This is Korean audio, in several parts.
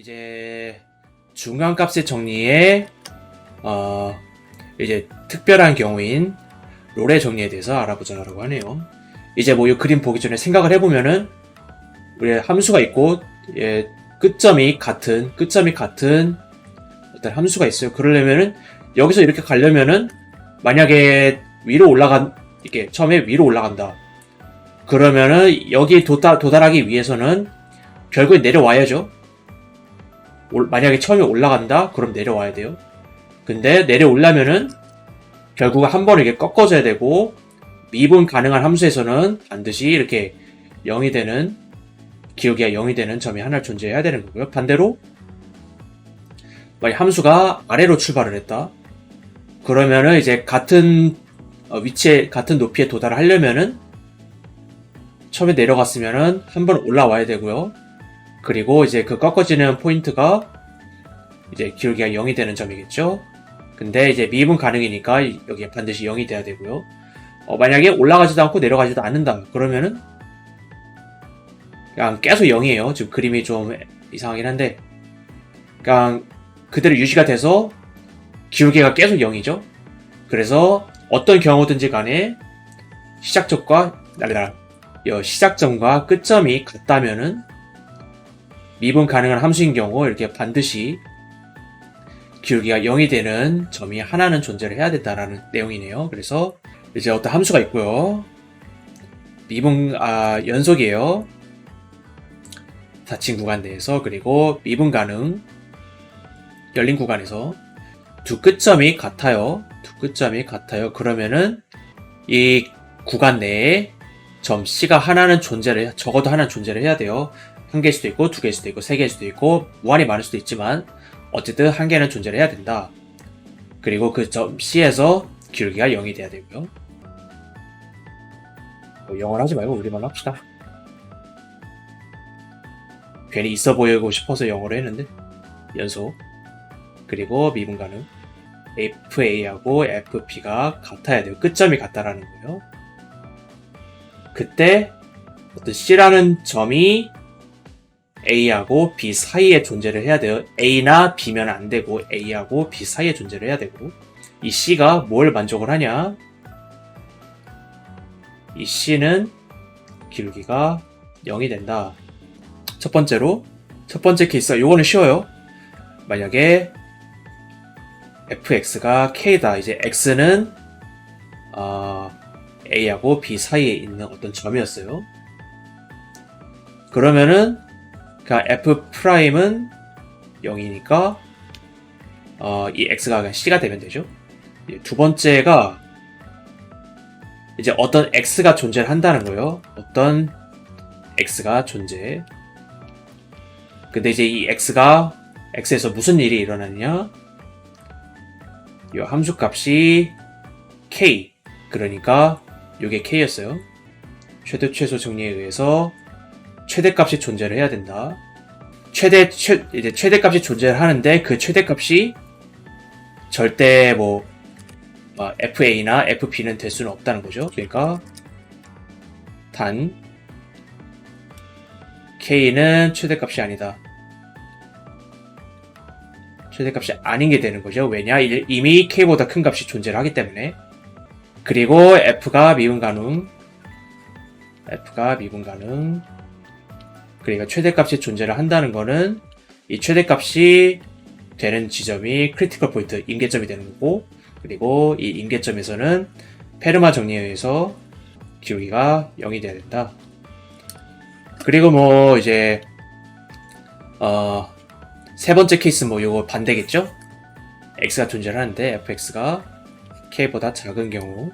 이제 중간값의 정리에 어 이제 특별한 경우인 롤의 정리에 대해서 알아보자라고 하네요. 이제 뭐 이 그림 보기 전에 생각을 해보면은 우리 함수가 있고 예, 끝점이 같은 끝점이 같은 어떤 함수가 있어요. 그러려면은 여기서 이렇게 가려면은 만약에 위로 올라간 이렇게 처음에 위로 올라간다. 그러면은 여기 도달 도달하기 위해서는 결국에 내려와야죠. 올- 만약에 처음에 올라간다, 그럼 내려와야 돼요. 근데 내려오려면은 결국 한 번 이렇게 꺾어져야 되고 미분 가능한 함수에서는 반드시 이렇게 0이 되는 기억이 0이 되는 점이 하나 존재해야 되는 거고요. 반대로 만약 함수가 아래로 출발을 했다. 그러면은 이제 같은 어, 위치에 같은 높이에 도달을 하려면은 처음에 내려갔으면은 한 번 올라와야 되고요. 그리고 이제 그 꺾어지는 포인트가 이제 기울기가 0이 되는 점이겠죠. 근데 이제 미분 가능이니까 여기에 반드시 0이 돼야 되고요. 어, 만약에 올라가지도 않고 내려가지도 않는다. 그러면은 그냥 계속 0이에요. 지금 그림이 좀 이상하긴 한데 그냥 그대로 유지가 돼서 기울기가 계속 0이죠. 그래서 어떤 경우든지 간에 시작점과 날라 시작점과 끝점이 같다면은 미분 가능한 함수인 경우 이렇게 반드시 기울기가 0이 되는 점이 하나는 존재를 해야 된다라는 내용이네요. 그래서 이제 어떤 함수가 있고요. 미분 아 연속이에요. 닫힌 구간 내에서 그리고 미분 가능 열린 구간에서 두 끝점이 같아요. 두 끝점이 같아요. 그러면은 이 구간 내에 점 C가 하나는 존재를 적어도 하나는 존재를 해야 돼요. 한 개일 수도 있고 두 개일 수도 있고 세 개일 수도 있고 무한히 많을 수도 있지만 어쨌든 한 개는 존재를 해야 된다. 그리고 그 점 C에서 기울기가 0이 돼야 되고요. 뭐 영어를 하지 말고 우리말로 합시다. 괜히 있어 보이고 싶어서 영어로 했는데 연속 그리고 미분 가능 FA하고 FP가 같아야 돼요. 끝점이 같다라는 거예요. 그때 어떤 C라는 점이 A하고 B 사이에 존재를 해야 돼요. A나 B면 안 되고 A하고 B 사이에 존재를 해야 되고 이 C가 뭘 만족을 하냐? 이 C는 기울기가 0이 된다. 첫 번째로 첫 번째 케이스가 요거는 쉬워요. 만약에 fx가 k다. 이제 x는 어, a하고 b 사이에 있는 어떤 점이었어요. 그러면은 그 f 프라임은 0이니까 어, 이 x가 그냥 c가 되면 되죠. 두 번째가 이제 어떤 x가 존재를 한다는 거예요. 어떤 x가 존재. 근데 이제 이 x가 x에서 무슨 일이 일어나느냐? 이 함수 값이 k 그러니까 이게 k였어요. 최대 최소 정리에 의해서 최대값이 존재를 해야 된다. 최대 최 이제 최대값이 존재를 하는데 그 최대값이 절대 뭐 어, FA나 FP는 될 수는 없다는 거죠. 그러니까 단 K는 최대값이 아니다. 최대값이 아닌 게 되는 거죠. 왜냐? 이- 이미 K보다 큰 값이 존재를 하기 때문에. 그리고 F가 미분 가능. F가 미분 가능. 그러니까 최대값이 존재를 한다는 거는 이 최대값이 되는 지점이 크리티컬 포인트, 임계점이 되는 거고, 그리고 이 임계점에서는 페르마 정리에 의해서 기울기가 0이 돼야 된다. 그리고 뭐 이제 어, 세 번째 케이스 뭐 요거 반대겠죠? x가 존재를 하는데 fx가 k보다 작은 경우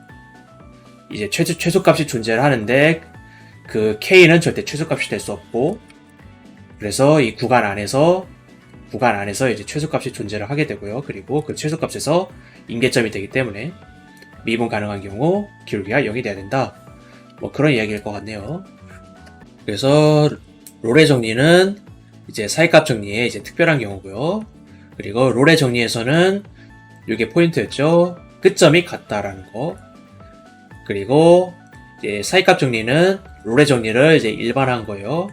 이제 최소 최소값이 존재를 하는데 그 k는 절대 최소값이 될 수 없고 그래서 이 구간 안에서 구간 안에서 이제 최소값이 존재를 하게 되고요. 그리고 그 최소값에서 임계점이 되기 때문에 미분 가능한 경우 기울기가 0이 돼야 된다. 뭐 그런 이야기일 것 같네요. 그래서 롤의 정리는 이제 사이값 정리의 이제 특별한 경우고요. 그리고 롤의 정리에서는 이게 포인트였죠. 끝점이 같다라는 거. 그리고 이제 사이값 정리는 롤의 정리를 이제 일반화한 거예요.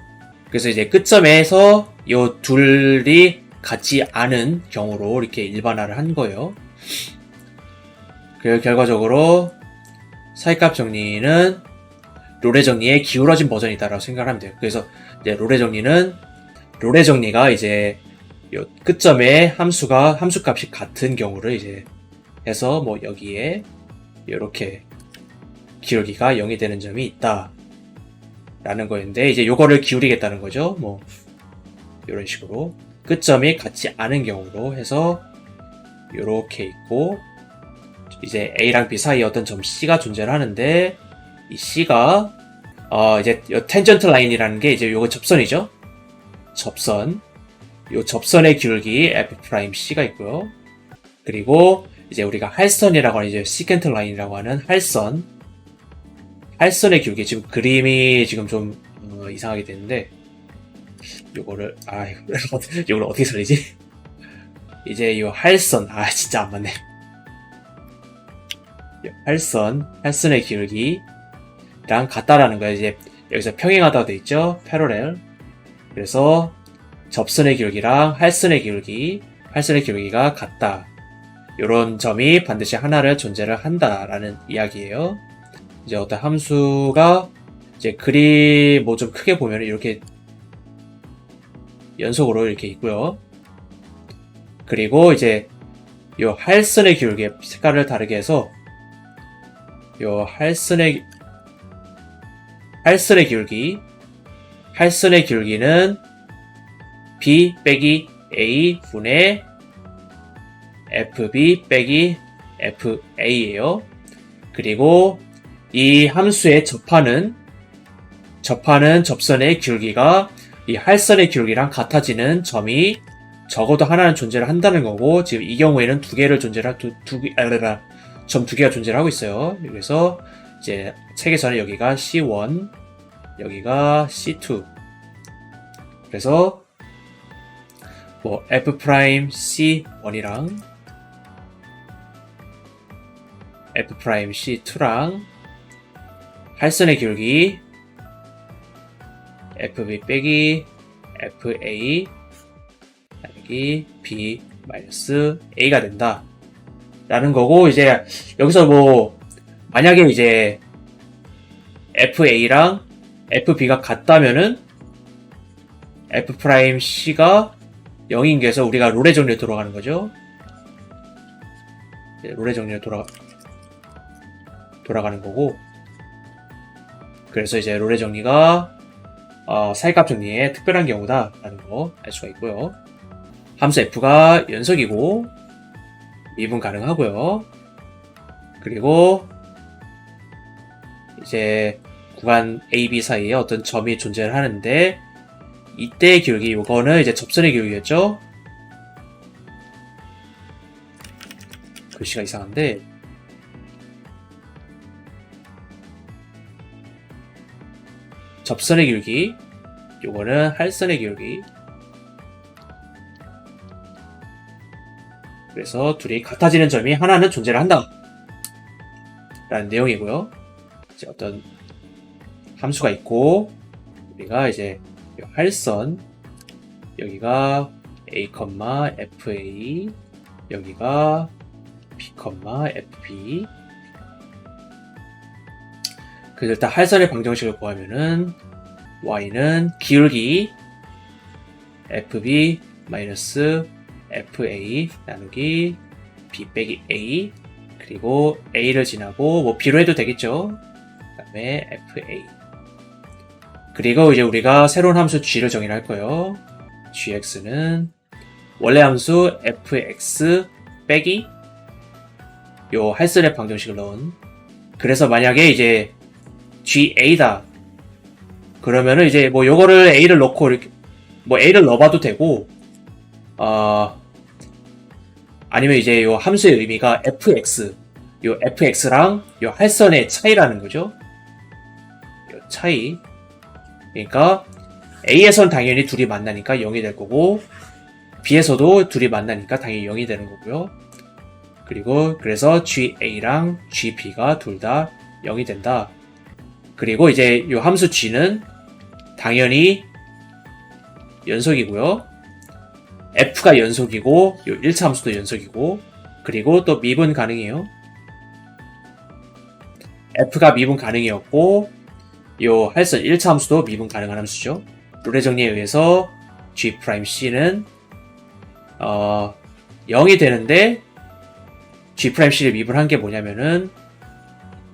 그래서 이제 끝점에서 요 둘이 같지 않은 경우로 이렇게 일반화를 한 거예요. 그리고 결과적으로 사이값 정리는 롤의 정리의 기울어진 버전이다라고 생각하면 돼요. 그래서 이제 롤의 정리는 롤의 정리가 이제 요 끝점에 함수가 함수 값이 같은 경우를 이제 해서 뭐 여기에 이렇게 기울기가 0이 되는 점이 있다. 라는 거였는데 이제 요거를 기울이겠다는 거죠. 뭐 이런 식으로 끝점이 같지 않은 경우로 해서 이렇게 있고 이제 A랑 B 사이에 어떤 점 C가 존재를 하는데 이 C가 어 이제 요 텐전트 라인이라는 게 이제 요거 접선이죠. 접선. 요 접선의 기울기 F 프라임 C가 있고요. 그리고 이제 우리가 할선이라고 하는 이제 시켄트 라인이라고 하는 할선. 할선의 기울기 지금 그림이 지금 좀 어, 이상하게 됐는데 요거를 아 이걸 어떻게 살리지? 이제 요 할선 아 진짜 안 맞네. 요 할선 할선의 기울기랑 같다라는 거예요. 이제 여기서 평행하다고 돼 있죠. 패러렐. 그래서 접선의 기울기랑 할선의 기울기, 할선의 기울기가 같다. 요런 점이 반드시 하나를 존재를 한다라는 이야기예요. 이제 어떤 함수가 이제 그림 뭐 좀 크게 보면 이렇게 연속으로 이렇게 있고요. 그리고 이제 요 할선의 기울기 색깔을 다르게 해서 요 할선의 할선의 기울기 할선의 기울기는 b 빼기 a 분의 fb 빼기 fa예요. 그리고 이 함수의 접하는 접하는 접선의 기울기가 이 할선의 기울기랑 같아지는 점이 적어도 하나는 존재를 한다는 거고 지금 이 경우에는 두 개를 존재를 두 두 아, 점두 개가 존재를 하고 있어요. 그래서 이제 책에서는 여기가 C1, 여기가 C2. 그래서 뭐 F 프라임 C1이랑 F 프라임 C2랑 할선의 기울기 FB 빼기 FA 빼기 B 마이너스 A가 된다. 라는 거고, 이제, 여기서 뭐, 만약에 이제, FA랑 FB가 같다면은, F 프라임 C가 0인 게서 우리가 롤의 정리에 돌아가는 거죠. 네, 롤의 정리에 돌아, 돌아가는 거고, 그래서 이제 롤의 정리가 어, 사이값 정리의 특별한 경우다라는 거 알 수가 있고요. 함수 f가 연속이고 미분 가능하고요. 그리고 이제 구간 A, B 사이에 어떤 점이 존재를 하는데 이때의 기울기 이거는 이제 접선의 기울기였죠. 글씨가 이상한데 접선의 기울기 요거는 할선의 기울기. 그래서 둘이 같아지는 점이 하나는 존재를 한다 라는 내용이고요. 이제 어떤 함수가 있고 우리가 이제 요 할선 여기가 a, fa 여기가 b, fb 그래서 일단 할선의 방정식을 구하면은 y는 기울기 fb 마이너스 fa 나누기 b 빼기 a 그리고 a를 지나고 뭐 b로 해도 되겠죠. 그 다음에 fa 그리고 이제 우리가 새로운 함수 g를 정의를 할 거예요. gx는 원래 함수 fx 빼기 요 할선의 방정식을 넣은 그래서 만약에 이제 GA다. 그러면은 이제 뭐 요거를 A를 넣고 이렇게 뭐 A를 넣어봐도 되고 어 아니면 이제 요 함수의 의미가 fx 요 fx랑 요 할선의 차이라는 거죠. 요 차이. 그러니까 A에선 당연히 둘이 만나니까 0이 될 거고 B에서도 둘이 만나니까 당연히 0이 되는 거고요. 그리고 그래서 GA랑 GB가 둘 다 0이 된다. 그리고 이제 이 함수 g는 당연히 연속이고요. f가 연속이고 요 1차 함수도 연속이고 그리고 또 미분 가능해요. f가 미분 가능이었고 요 할선 1차 함수도 미분 가능한 함수죠. 룰의 정리에 의해서 g'c는 어 0이 되는데 g'c를 미분한 게 뭐냐면은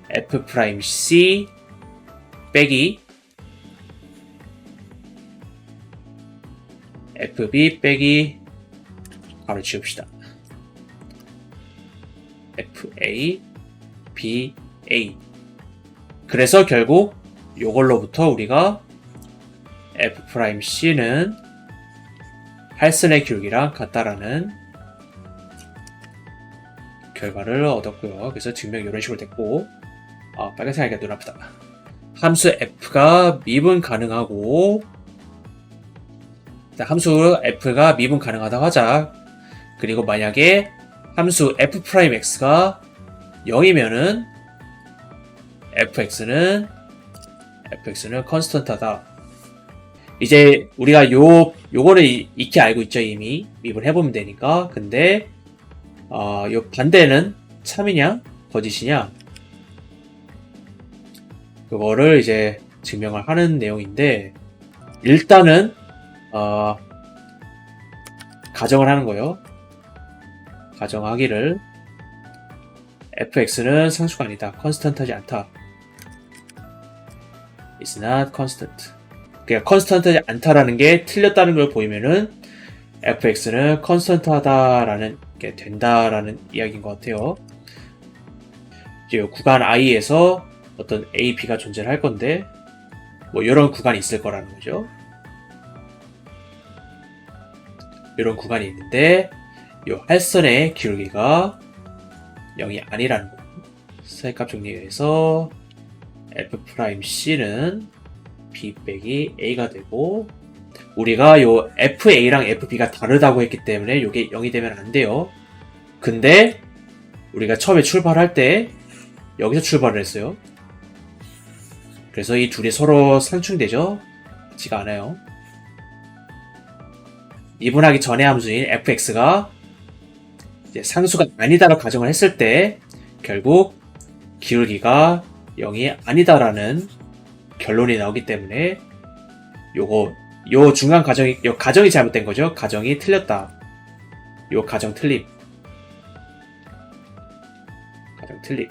f'c 빼기 fb 빼기 바로 지웁시다. fa b a 그래서 결국 요걸로부터 우리가 f'c는 할슨의 기울기랑 같다라는 결과를 얻었고요. 그래서 증명 이런 식으로 됐고 아 빨간색 하니까 눈 아프다. 함수 f가 미분 가능하고 자, 함수 f가 미분 가능하다고 하자. 그리고 만약에 함수 f'x가 0이면은 fx는 fx는 컨스턴트하다. 이제 우리가 요 요거를 이- 익히 알고 있죠 이미 미분 해 보면 되니까. 근데 어, 요 반대는 참이냐 거짓이냐 그거를 이제 증명을 하는 내용인데 일단은 어, 가정을 하는 거예요. 가정하기를 fx는 상수가 아니다. 컨스턴트하지 않다. is not constant. 그러니까 컨스턴트하지 않다라는 게 틀렸다는 걸 보이면은 fx는 컨스턴트하다라는 게 된다라는 이야기인 것 같아요. 이제 구간 i에서 어떤 a, b가 존재를 할 건데 뭐 이런 구간이 있을 거라는 거죠. 이런 구간이 있는데 이 할선의 기울기가 0이 아니라는 거. 사이값 정리에 의해서 f'c는 b 빼기 a가 되고 우리가 요 fa랑 fb가 다르다고 했기 때문에 이게 0이 되면 안 돼요. 근데 우리가 처음에 출발할 때 여기서 출발을 했어요. 그래서 이 둘이 서로 상충되죠? 같지가 않아요. 미분하기 전의 함수인 fx가 상수가 아니다라고 가정을 했을 때 결국 기울기가 0이 아니다라는 결론이 나오기 때문에 요거 요 중간 가정이 요 가정이 잘못된 거죠. 가정이 틀렸다. 요 가정 틀림. 가정 틀림.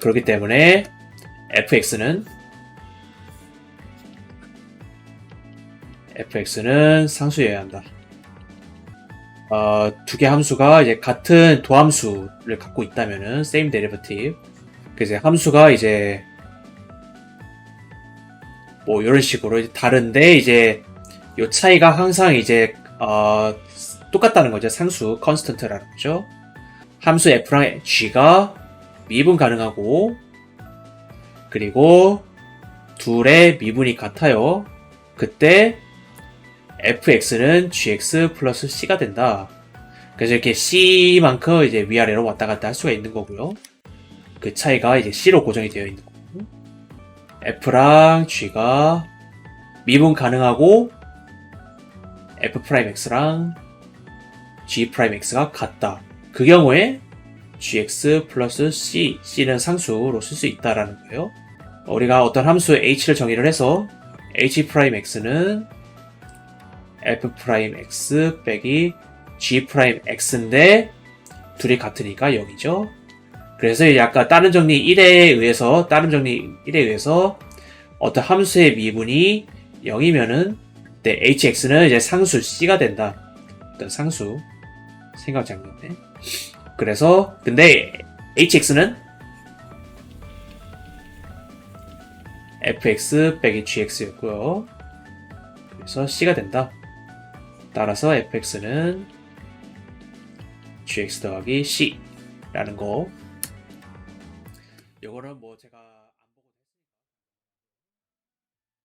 그렇기 때문에 fx는 fx는 상수여야 한다. 어, 두 개 함수가 이제 같은 도함수를 갖고 있다면은 same derivative. 그래서 함수가 이제 뭐 이런 식으로 이제 다른데 이제 요 차이가 항상 이제 어, 똑같다는 거죠. 상수 constant라는 거죠. 함수 f랑 g가 미분 가능하고 그리고 둘의 미분이 같아요. 그때 fx는 gx 플러스 c가 된다. 그래서 이렇게 c만큼 이제 위아래로 왔다 갔다 할 수가 있는 거고요. 그 차이가 이제 c로 고정이 되어 있는 거고. f랑 g가 미분 가능하고 f'x랑 g'x가 같다. 그 경우에 gx 플러스 c, c는 상수로 쓸 수 있다라는 거예요. 우리가 어떤 함수 h를 정의를 해서 h'x는 f'x 빼기 g'x인데 둘이 같으니까 0이죠. 그래서 아까 다른 정리 1에 의해서 다른 정리 1에 의해서 어떤 함수의 미분이 0이면은 네, hx는 이제 상수 c가 된다. 어떤 상수 생각 잘못네. 그래서 근데 hx는 fx 빼기 gx였고요. 그래서 c가 된다. 따라서 fx는 gx 더하기 c라는 거. 요거는 뭐 제가